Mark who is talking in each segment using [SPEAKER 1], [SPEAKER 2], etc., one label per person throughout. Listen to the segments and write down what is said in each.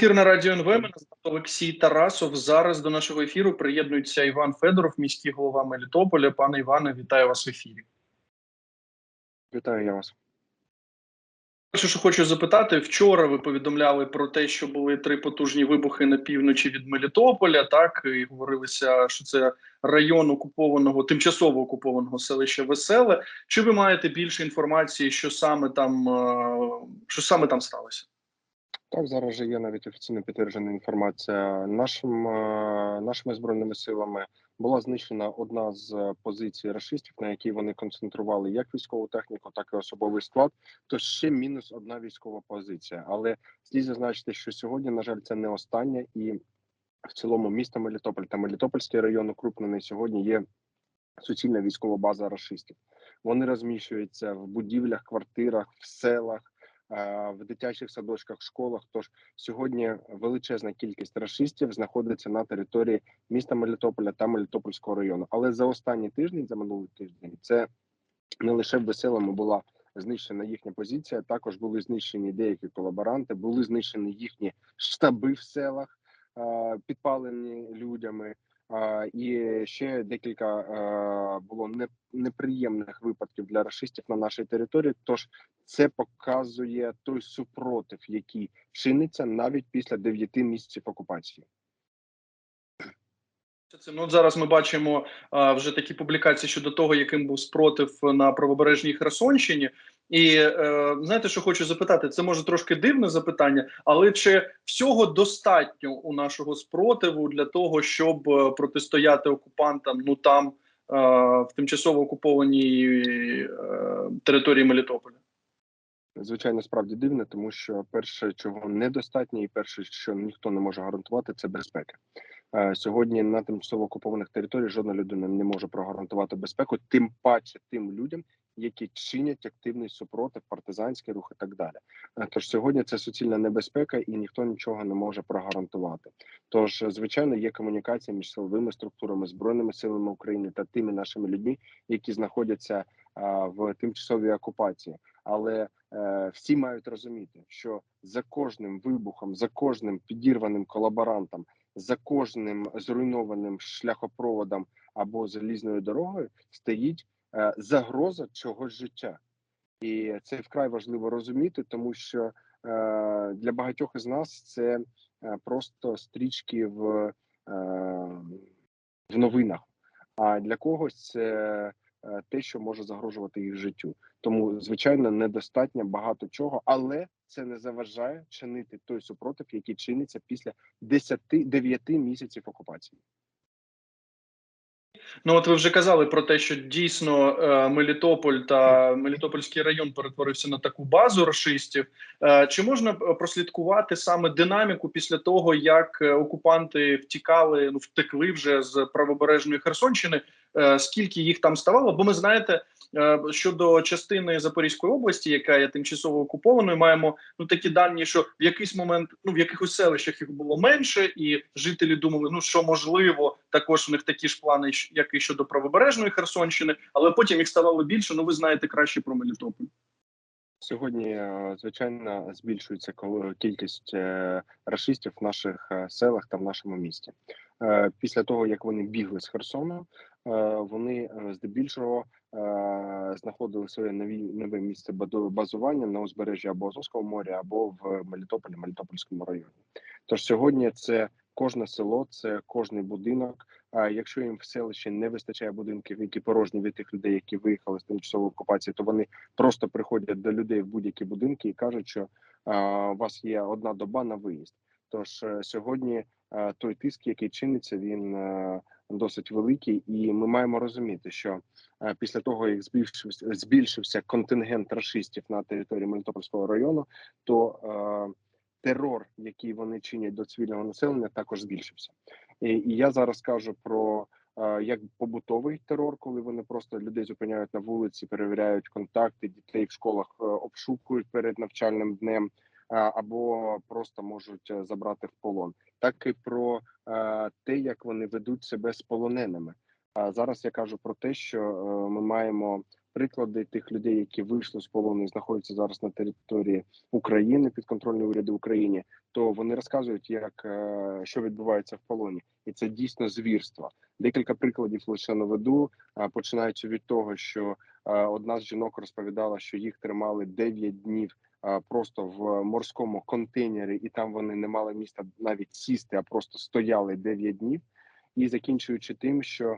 [SPEAKER 1] Ефір на радіо НВ. Мене звати Олексій Тарасов. Зараз до нашого ефіру приєднується Іван Федоров, міський голова Мелітополя. Пане Іване, вітаю вас в ефірі.
[SPEAKER 2] Вітаю я вас.
[SPEAKER 1] Перше, що хочу запитати, вчора ви повідомляли про те, що були три потужні вибухи на півночі від Мелітополя. Так і говорилося, що це район окупованого, тимчасово окупованого селища Веселе. Чи ви маєте більше інформації, що саме там е, що саме там сталося?
[SPEAKER 2] Так, зараз же є навіть офіційно підтверджена інформація. Нашим е, нашими збройними силами була знищена одна з позицій рашистів, на якій вони концентрували як військову техніку, так і особовий склад. То ще мінус одна військова позиція. Але слід зазначити, що сьогодні, на жаль, це не остання, і в цілому місто Мелітополь та Мелітопольський район укрупнений сьогодні є суцільна військова база рашистів. Вони розміщуються в будівлях, квартирах, в селах. В дитячих садочках, школах. Тож сьогодні величезна кількість расистів знаходиться на території міста Мелітополя та Мелітопольського району. Але за останні тижні, за минулий тиждень, це не лише в веселому була знищена їхня позиція. Також були знищені деякі колаборанти, були знищені їхні штаби в селах, підпалені людьми. І ще декілька було неприємних випадків для расистів на нашій території. Тож це показує той супротив, який чиниться навіть після 9 місяців окупації.
[SPEAKER 1] Ну, от зараз ми бачимо а, вже такі публікації щодо того, яким був спротив на правобережній Херсонщині. І е, знаєте, що хочу запитати? Це може трошки дивне запитання, але чи всього достатньо у нашого спротиву для того, щоб е, протистояти окупантам ну там е, в тимчасово окупованій е, території Мелітополя?
[SPEAKER 2] Звичайно, справді дивне, тому що перше, чого недостатньо, і перше, що ніхто не може гарантувати, це безпека. Е, сьогодні на тимчасово окупованих територіях жодна людина не може прогарантувати безпеку, тим паче тим людям, які чинять активний супротив, партизанський рух і так далі. Е, тож сьогодні це суцільна небезпека, і ніхто нічого не може прогарантувати. Тож, звичайно, є комунікація між силовими структурами, збройними силами України та тими нашими людьми, які знаходяться а, в тимчасовій окупації. Але е, всі мають розуміти, що за кожним вибухом, за кожним підірваним колаборантом, за кожним зруйнованим шляхопроводом або залізною дорогою стоїть Е, загроза чогось життя, і це вкрай важливо розуміти, тому що е, для багатьох із нас це е, просто стрічки в, в новинах. А для когось це те, що може загрожувати їх життю. Тому, звичайно, недостатньо багато чого, але це не заважає чинити той супротив, який чиниться після 10-9 місяців окупації.
[SPEAKER 1] Ну, от ви вже казали про те, що дійсно е, Мелітополь та Мелітопольський район перетворився на таку базу расистів. Е, чи можна е, прослідкувати саме динаміку після того, як окупанти втікали, ну втекли вже з правобережної Херсонщини? Скільки їх там ставало? Бо ми знаєте, Е, щодо частини Запорізької області, яка є тимчасово окупованою, маємо ну такі дані, що в якийсь момент ну в якихось селищах їх було менше, і жителі думали, ну що можливо, також у них такі ж плани, як і щодо правобережної Херсонщини, але потім їх ставало більше. Ну ви знаєте краще про Мелітополь.
[SPEAKER 2] Сьогодні е, звичайно збільшується кількість е, расистів в наших селах та в нашому місті. Після того як вони бігли з Херсону, вони здебільшого знаходили своє нові нове місце базування на узбережжі або Азовського моря, або в Мелітополі, Мелітопольському районі. Тож сьогодні це кожне село, це кожний будинок. А якщо їм в селищі не вистачає будинків, які порожні від тих людей, які виїхали з тимчасової окупації, то вони просто приходять до людей в будь-які будинки і кажуть, що у вас є одна доба на виїзд. Тож е, сьогодні той тиск, який чиниться, він е, досить великий, і ми маємо розуміти, що е, після того як збільшився збільшився контингент расистів на території Мелітопольського району, то е, терор, який вони чинять до цивільного населення, також збільшився. І, і я зараз кажу про е, як побутовий терор, коли вони просто людей зупиняють на вулиці, перевіряють контакти дітей в школах, обшукують перед навчальним днем. Або просто можуть забрати в полон, так і про те, як вони ведуть себе з полоненими. А зараз я кажу про те, що ми маємо приклади тих людей, які вийшли з полону і знаходяться зараз на території України під підконтрольної уряду України, то вони розказують, як е, що відбувається в полоні, і це дійсно звірство. Декілька прикладів лише наведу, е, починаючи від того, що е, одна з жінок розповідала, що їх тримали 9 днів е, просто в морському контейнері, і там вони не мали міста навіть сісти, а просто стояли 9 днів. І закінчуючи тим, що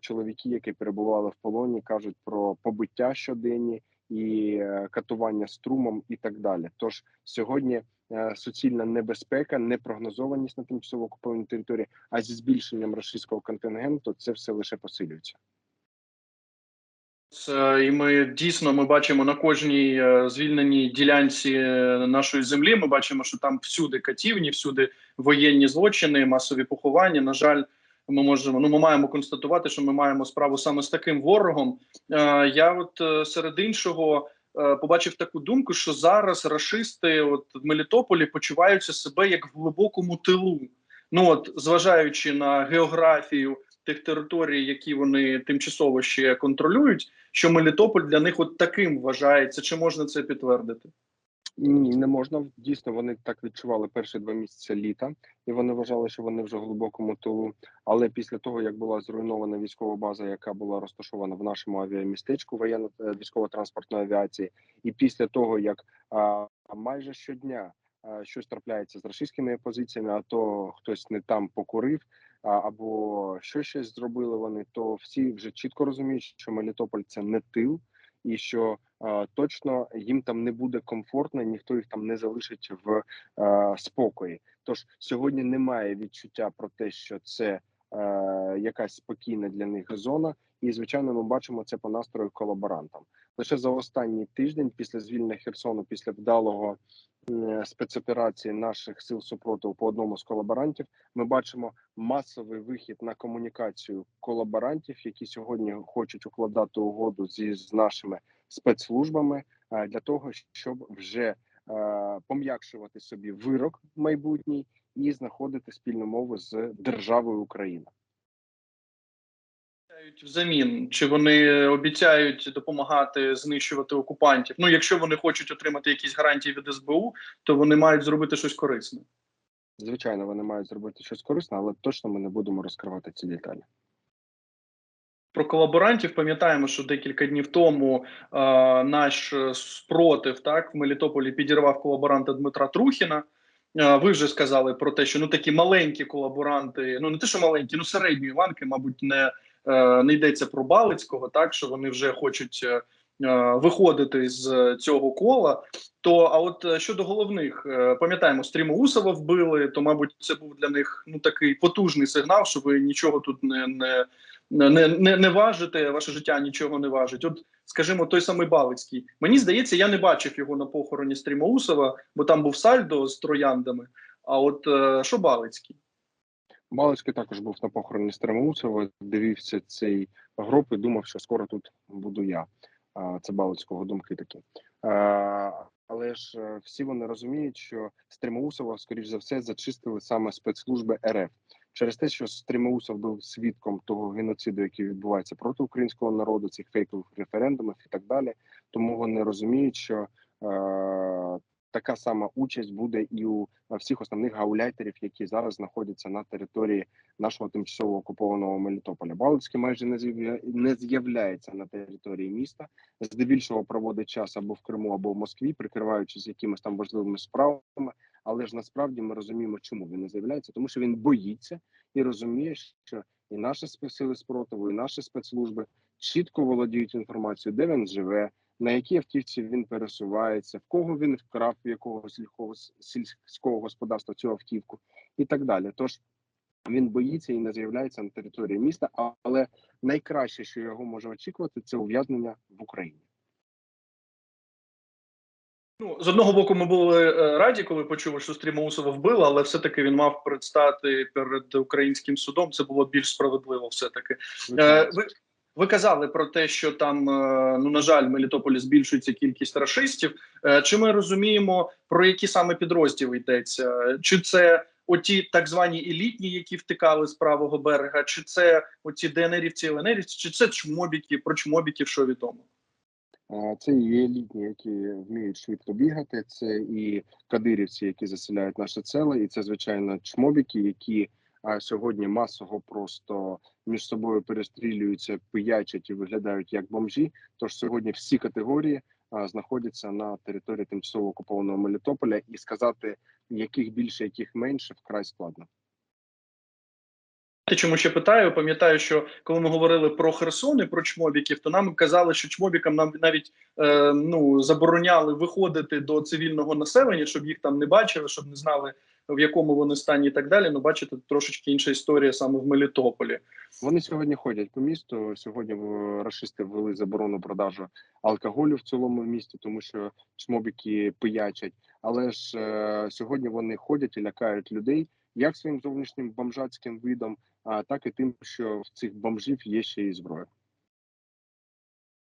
[SPEAKER 2] чоловіки, які перебували в полоні, кажуть про побиття щоденні і е, катування струмом, і так далі. Тож сьогодні е, суцільна небезпека, непрогнозованість на тимчасово окупованій території, а зі збільшенням російського контингенту це все лише посилюється.
[SPEAKER 1] Це, і ми дійсно ми бачимо на кожній е, звільненій ділянці е, нашої землі. Ми бачимо, що там всюди катівні, всюди воєнні злочини, масові поховання. На жаль, ми можемо ну ми маємо констатувати, що ми маємо справу саме з таким ворогом. Е, я, от е, серед іншого, е, побачив таку думку, що зараз рашисти, от в Мелітополі, почуваються себе як в глибокому тилу. Ну от зважаючи на географію тих територій, які вони тимчасово ще контролюють, що Мелітополь для них от таким вважається. Чи можна це підтвердити?
[SPEAKER 2] Ні, не можна. Дійсно, вони так відчували перші два місяці літа, і вони вважали, що вони вже в глибокому тилу. Але після того, як була зруйнована військова база, яка була розташована в нашому авіамістечку воєнно е, військово-транспортної авіації, і після того, як а, майже щодня а, щось трапляється з російськими позиціями, а то хтось не там покурив, або що щось зробили вони, то всі вже чітко розуміють, що Мелітополь це не тил і що е, точно їм там не буде комфортно, ніхто їх там не залишить в е, спокої. Тож сьогодні немає відчуття про те, що це е, якась спокійна для них зона, і звичайно, ми бачимо це по настрою колаборантам. Лише за останній тиждень, після звільнення Херсону, після вдалого спецоперації наших сил супротиву по одному з колаборантів, ми бачимо масовий вихід на комунікацію колаборантів, які сьогодні хочуть укладати угоду зі з нашими спецслужбами е, для того, щоб вже е, пом'якшувати собі вирок майбутній і знаходити спільну мову з державою Україна.
[SPEAKER 1] Обіцяють Взамін чи вони обіцяють допомагати знищувати окупантів? Ну, якщо вони хочуть отримати якісь гарантії від СБУ, то вони мають зробити щось корисне.
[SPEAKER 2] Звичайно, вони мають зробити щось корисне, але точно ми не будемо розкривати ці деталі.
[SPEAKER 1] Про колаборантів пам'ятаємо, що декілька днів тому е, наш спротив так в Мелітополі підірвав колаборанта Дмитра Трухіна. Е, ви вже сказали про те, що ну такі маленькі колаборанти, ну не те, що маленькі, ну середньої ланки, мабуть, не, не йдеться про Балицького, так що вони вже хочуть е, е, виходити з цього кола. То а от е, щодо головних, е, пам'ятаємо, Стрімоусова вбили, то мабуть, це був для них ну такий потужний сигнал, що ви нічого тут не, не не, не, не важите, ваше життя нічого не важить. От, скажімо, той самий Балицький. Мені здається, я не бачив його на похороні Стрімоусова, бо там був сальдо з трояндами. А от е, що Балицький?
[SPEAKER 2] Балицький також був на похороні Стремоусова, дивився цей гроб і думав, що скоро тут буду я. Це Балицького думки такі. Але ж е, всі вони розуміють, що Стремоусова, скоріш за все, зачистили саме спецслужби РФ через те, що Стремоусов був свідком того геноциду, який відбувається проти українського народу, цих фейкових референдумів і так далі. Тому вони розуміють, що е, така сама участь буде і у всіх основних гауляйтерів, які зараз знаходяться на території нашого тимчасово окупованого Мелітополя. Балицький майже не з'являється на території міста. Здебільшого проводить час або в Криму, або в Москві, прикриваючись якимись там важливими справами. Але ж насправді ми розуміємо, чому він не з'являється, тому що він боїться і розуміє, що і наші сили спротиву, і наші спецслужби чітко володіють інформацією, де він живе, на якій автівці він пересувається, в кого він вкрав в якого сільського господарства цю автівку, і так далі. Тож він боїться і не з'являється на території міста. Але найкраще, що його може очікувати, це ув'язнення в Україні.
[SPEAKER 1] Ну, з одного боку, ми були е, раді, коли почули, що Стрімоусова вбили, але все-таки він мав предстати перед українським судом. Це було більш справедливо. Все таки е, ви, ви казали про те, що там е, ну на жаль, в Мелітополі збільшується кількість рашистів. Е, чи ми розуміємо про які саме підрозділи йдеться? Чи це оті так звані елітні, які втикали з правого берега, чи це оці ДНРівці, ЛНРівці, чи це чмобіки, про чмобіків, що відомо?
[SPEAKER 2] Е, Це і елітні, які вміють швидко бігати. Це і кадирівці, які заселяють наше села, і це звичайно чмобіки, які а, сьогодні масово просто між собою перестрілюються, пиячать і виглядають як бомжі. Тож сьогодні всі категорії знаходяться на території тимчасово окупованого Мелітополя, і сказати, яких більше, яких менше, вкрай складно.
[SPEAKER 1] Чому ще питаю? Пам'ятаю, що коли ми говорили про Херсон і про чмобіків, то нам казали, що чмобікам нам навіть е, ну забороняли виходити до цивільного населення, щоб їх там не бачили, щоб не знали в якому вони стані і так далі. Ну, бачите, трошечки інша історія саме в Мелітополі.
[SPEAKER 2] Вони сьогодні ходять по місту. Сьогодні рашисти ввели заборону продажу алкоголю в цілому місті, тому що чмобіки пиячать. Але ж е, сьогодні вони ходять і лякають людей як своїм зовнішнім бомжацьким видом, а так і тим, що в цих бомжів є ще і зброя.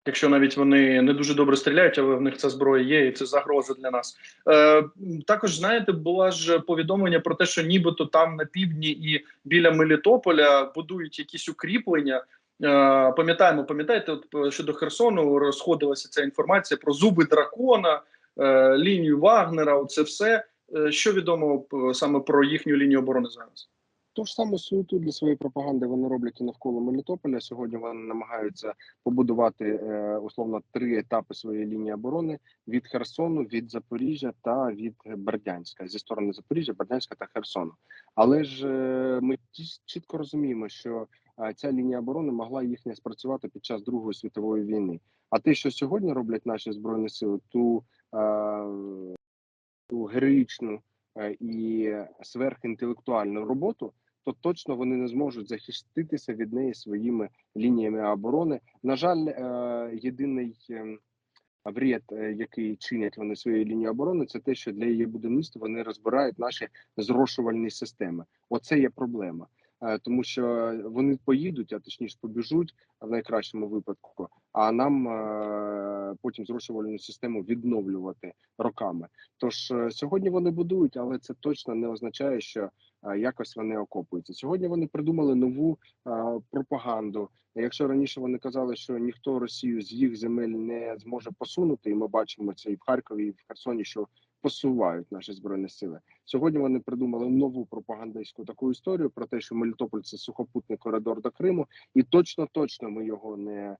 [SPEAKER 1] Якщо навіть вони не дуже добре стріляють, але в них ця зброя є, і це загроза для нас. Е, також знаєте, була ж повідомлення про те, що нібито там на півдні і біля Мелітополя будують якісь укріплення. Е, пам'ятаємо, пам'ятаєте, от е, щодо Херсону розходилася ця інформація про зуби дракона, е, лінію Вагнера. Це все. Що відомо саме про їхню лінію оборони зараз?
[SPEAKER 2] Ту ж саму суету для своєї пропаганди вони роблять і навколо Мелітополя. Сьогодні вони намагаються побудувати е, условно три етапи своєї лінії оборони від Херсону, від Запоріжжя та від Бердянська зі сторони Запоріжжя, Бердянська та Херсону. Але ж е, ми чітко розуміємо, що е, ця лінія оборони могла їхня спрацювати під час Другої світової війни. А те, що сьогодні роблять наші збройні сили, ту, е, ту героїчну і сверхінтелектуальну роботу, то точно вони не зможуть захиститися від неї своїми лініями оборони. На жаль, е, єдиний ем, вред, е, який чинять вони своєю лінією оборони, це те, що для її будівництва вони розбирають наші зрошувальні системи. Оце є проблема. Е, Тому що вони поїдуть, а точніше побіжуть в найкращому випадку. А нам потім зрошувальну систему відновлювати роками. Тож сьогодні вони будують, але це точно не означає, що якось вони окопуються. Сьогодні вони придумали нову пропаганду. Якщо раніше вони казали, що ніхто Росію з їх земель не зможе посунути, і ми бачимо це і в Харкові, і в Херсоні, що посувають наші збройні сили. Сьогодні вони придумали нову пропагандистську таку історію про те, що Мелітополь це сухопутний коридор до Криму, і точно точно ми його не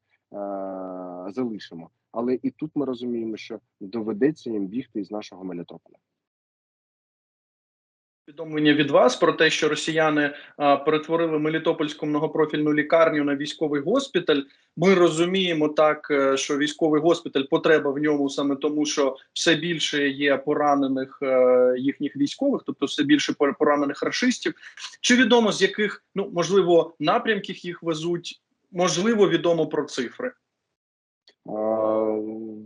[SPEAKER 2] залишимо. Але і тут ми розуміємо, що доведеться їм бігти із нашого Мелітополя.
[SPEAKER 1] Повідомлення від вас про те, що росіяни а, перетворили Мелітопольську многопрофільну лікарню на військовий госпіталь. Ми розуміємо так, е, що військовий госпіталь потреба в ньому саме тому, що все більше є поранених е, їхніх військових, тобто все більше пор- поранених рашистів. Чи відомо з яких ну можливо напрямків їх везуть? Можливо, відомо про цифри.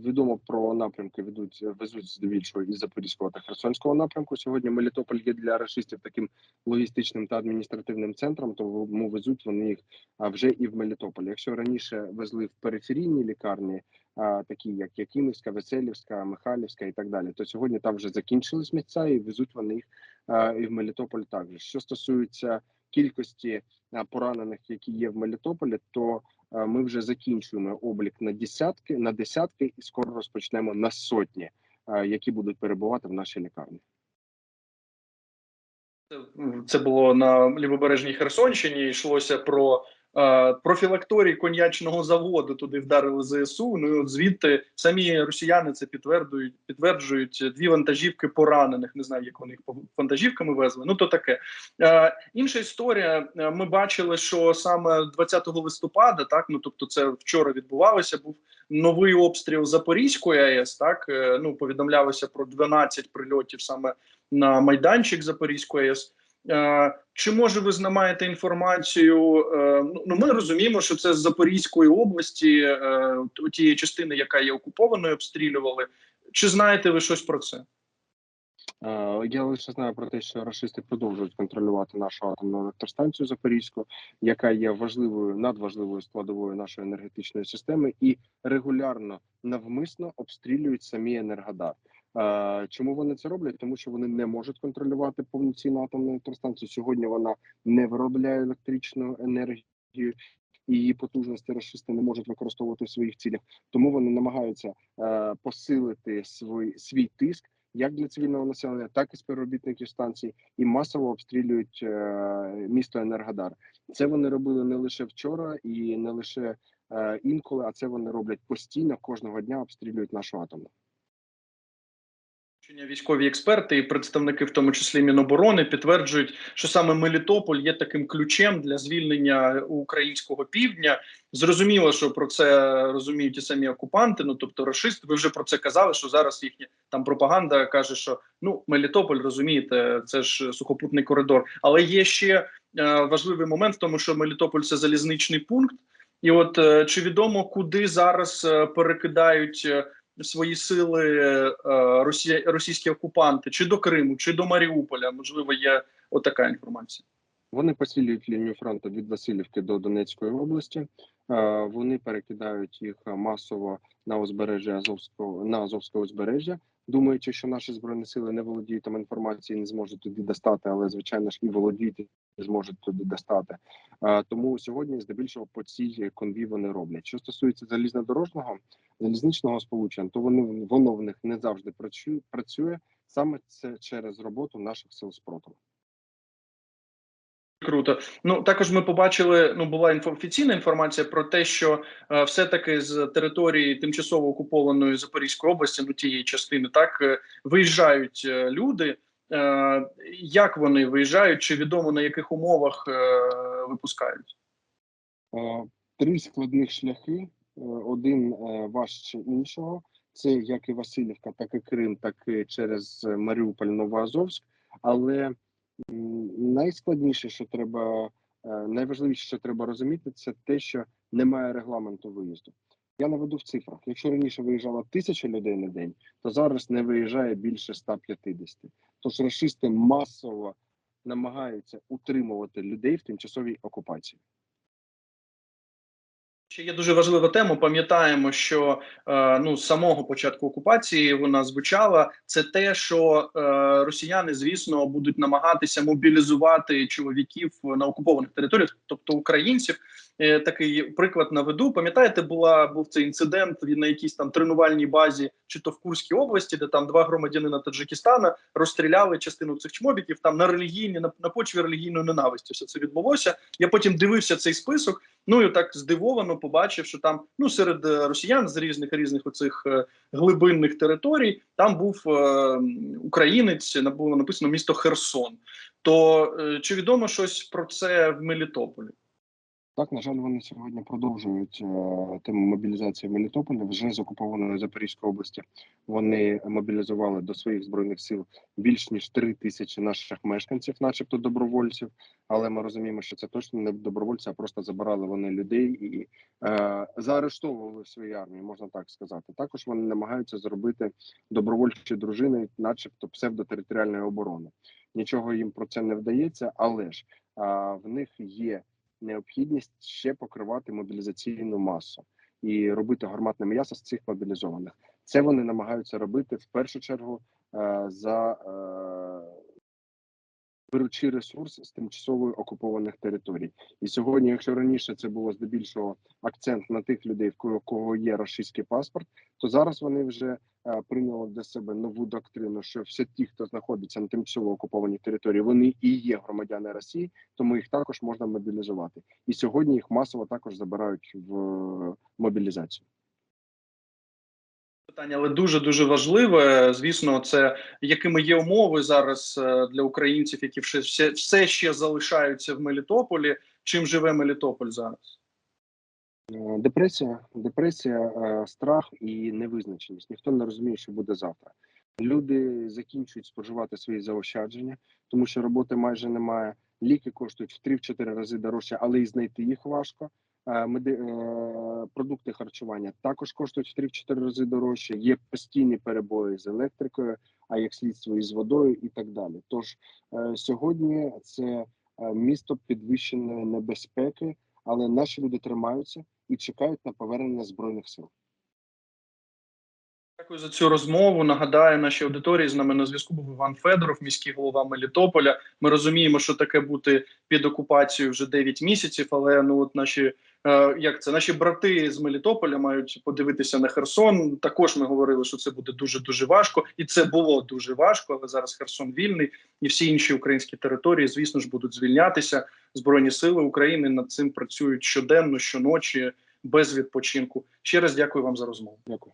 [SPEAKER 2] Відомо про напрямки ведуть везуть здебільшого із Запорізького та Херсонського напрямку. Сьогодні Мелітополь є для рашистів таким логістичним та адміністративним центром, тому везуть вони їх вже і в Мелітополь. Якщо раніше везли в периферійні лікарні, такі як Якимівська, Веселівська, Михайлівська і так далі, то сьогодні там вже закінчились місця і везуть вони їх і в Мелітополь також. Що стосується кількості поранених, які є в Мелітополі, то ми вже закінчуємо облік на десятки на десятки, і скоро розпочнемо на сотні, які будуть перебувати в нашій лікарні.
[SPEAKER 1] Це було на лівобережній Херсонщині. Йшлося про е, профілакторій коньячного заводу. Туди вдарили ЗСУ. Ну і от звідти самі росіяни це підтверджують. Підтверджують дві вантажівки поранених. Не знаю, як вони їх вантажівками везли. Ну то таке. Е, інша історія. Е, Ми бачили, що саме 20 листопада, так ну тобто, це вчора відбувалося. Був новий обстріл Запорізької АЕС. Так е, ну повідомлялося про 12 прильотів саме на майданчик Запорізької АЕС. Е, Чи може ви знамаєте інформацію? е, Ну ну, ми розуміємо, що це з Запорізької області, е, тієї частини, яка є окупованою, обстрілювали. Чи знаєте ви щось про це?
[SPEAKER 2] Я лише знаю про те, що рашисти продовжують контролювати нашу атомну електростанцію Запорізьку, яка є важливою надважливою складовою нашої енергетичної системи, і регулярно навмисно обстрілюють самі енергодар. Е, Чому вони це роблять? Тому що вони не можуть контролювати повноцінну атомну електростанцію. Сьогодні вона не виробляє електричну енергію. і її потужності рашисти не можуть використовувати в своїх цілях. Тому вони намагаються е, посилити свій, свій тиск як для цивільного населення, так і співробітників станцій, і масово обстрілюють е, місто Енергодар. Це вони робили не лише вчора і не лише е, інколи, а це вони роблять постійно кожного дня обстрілюють нашу атомну.
[SPEAKER 1] Військові експерти і представники, в тому числі Міноборони, підтверджують, що саме Мелітополь є таким ключем для звільнення українського півдня. Зрозуміло, що про це розуміють і самі окупанти. Ну тобто, рашисти. Ви вже про це казали. Що зараз їхня там пропаганда каже, що ну Мелітополь, розумієте, це ж сухопутний коридор. Але є ще е, важливий момент в тому, що Мелітополь це залізничний пункт. І от е, чи відомо, куди зараз е, перекидають е, свої сили е, росі, російські окупанти, чи до Криму, чи до Маріуполя? Можливо, є отака інформація.
[SPEAKER 2] Вони посилюють лінію фронту від Васильівки до Донецької області. Е, Вони перекидають їх масово на узбережжя Азовського на Азовське узбережжя, думаючи, що наші збройні сили не володіють там інформацією, не зможуть туди достати, але звичайно ж і володіють і зможуть туди достати. Е, Тому сьогодні, здебільшого, по цій конві вони роблять. Що стосується залізнодорожного залізничного сполучення, то вони воно в них не завжди працює. Саме це через роботу наших сил спротиву.
[SPEAKER 1] Круто. Ну також ми побачили. Ну була інфо, офіційна інформація про те, що е, все-таки з території тимчасово окупованої Запорізької області, ну тієї частини, так е, виїжджають е, люди. Е, як вони виїжджають? Чи відомо на яких умовах е, випускають?
[SPEAKER 2] Е, Три складних шляхи: один е, важче іншого. Це як і Васильівка, так і Крим, так і через Маріуполь, Новоазовськ. Але найскладніше, що треба, е, найважливіше, що треба розуміти, це те, що немає регламенту виїзду. Я наведу в цифрах. Якщо раніше виїжджало тисяча людей на день, то зараз не виїжджає більше 150. Тож рашисти масово намагаються утримувати людей в тимчасовій окупації.
[SPEAKER 1] Ще є дуже важлива тема. Пам'ятаємо, що е, ну з самого початку окупації вона звучала. Це те, що е, росіяни, звісно, будуть намагатися мобілізувати чоловіків на окупованих територіях, тобто українців. Е, такий приклад наведу. Пам'ятаєте, була був цей інцидент на якійсь там тренувальній базі, чи то в Курській області, де там два громадянина Таджикистана розстріляли частину цих чмобіків там на релігійні на, на почві релігійної ненависті. Все це відбулося. Я потім дивився цей список. Ну і так здивовано побачив, що там ну серед е, росіян з різних різних оцих е, глибинних територій там був е, українець, було написано місто Херсон. То е, чи відомо щось про це в Мелітополі?
[SPEAKER 2] Так, на жаль, вони сьогодні продовжують е, тему мобілізації в Мелітополі вже з окупованої Запорізької області. Вони мобілізували до своїх збройних сил більш ніж три тисячі наших мешканців, начебто добровольців. Але ми розуміємо, що це точно не добровольці, а просто забирали вони людей і е, заарештовували в своїй армії, можна так сказати. Також вони намагаються зробити добровольчі дружини, начебто псевдотериторіальної оборони. Нічого їм про це не вдається, але ж а, в них є необхідність ще покривати мобілізаційну масу і робити гарматне м'ясо з цих мобілізованих. Це вони намагаються робити в першу чергу е, за беручи ресурс з тимчасово окупованих територій. І сьогодні, якщо раніше це було здебільшого акцент на тих людей, в кого є російський паспорт, то зараз вони вже е, прийняли для себе нову доктрину, що всі ті, хто знаходиться на тимчасово окупованій території, вони і є громадяни Росії, тому їх також можна мобілізувати. І сьогодні їх масово також забирають в е, мобілізацію.
[SPEAKER 1] Питання, але дуже дуже важливе. Звісно, це якими є умови зараз е, для українців, які все, все ще залишаються в Мелітополі. Чим живе Мелітополь зараз?
[SPEAKER 2] Е, Депресія, депресія, е, страх і невизначеність. Ніхто не розуміє, що буде завтра. Люди закінчують споживати свої заощадження, тому що роботи майже немає. Ліки коштують в 3-4 рази дорожче, але і знайти їх важко. Е, Меди... Продукти харчування також коштують в 3-4 рази дорожче. Є постійні перебої з електрикою, а як слідство із водою і так далі. Тож сьогодні це місто підвищеної небезпеки, але наші люди тримаються і чекають на повернення збройних сил.
[SPEAKER 1] Дякую за цю розмову. Нагадаю, нашій аудиторії з нами на зв'язку був Іван Федоров, міський голова Мелітополя. Ми розуміємо, що таке бути під окупацією вже 9 місяців. Але ну от наші е, як це наші брати з Мелітополя мають подивитися на Херсон. Також ми говорили, що це буде дуже дуже важко, і це було дуже важко. Але зараз Херсон вільний, і всі інші українські території, звісно ж, будуть звільнятися. Збройні сили України над цим працюють щоденно, щоночі, без відпочинку. Ще раз дякую вам за розмову.
[SPEAKER 2] Дякую.